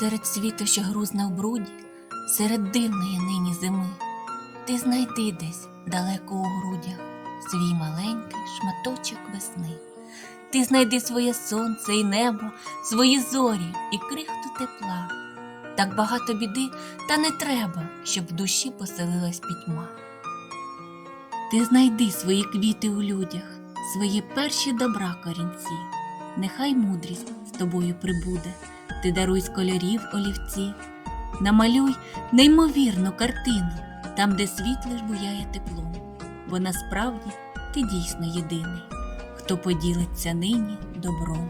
серед світу, що грузне в бруді, серед дивної нині зими, ти знайди десь далеко у грудях свій маленький шматочок весни. Ти знайди своє сонце і небо, свої зорі і крихту тепла. Так багато біди, та не треба, щоб в душі поселилась пітьма. Ти знайди свої квіти у людях, свої перші добра корінці. Нехай мудрість з тобою прибуде, ти даруй з кольорів олівці, намалюй неймовірну картину, там, де світ лиш буяє теплом, бо насправді ти дійсно єдиний, хто поділиться нині добром.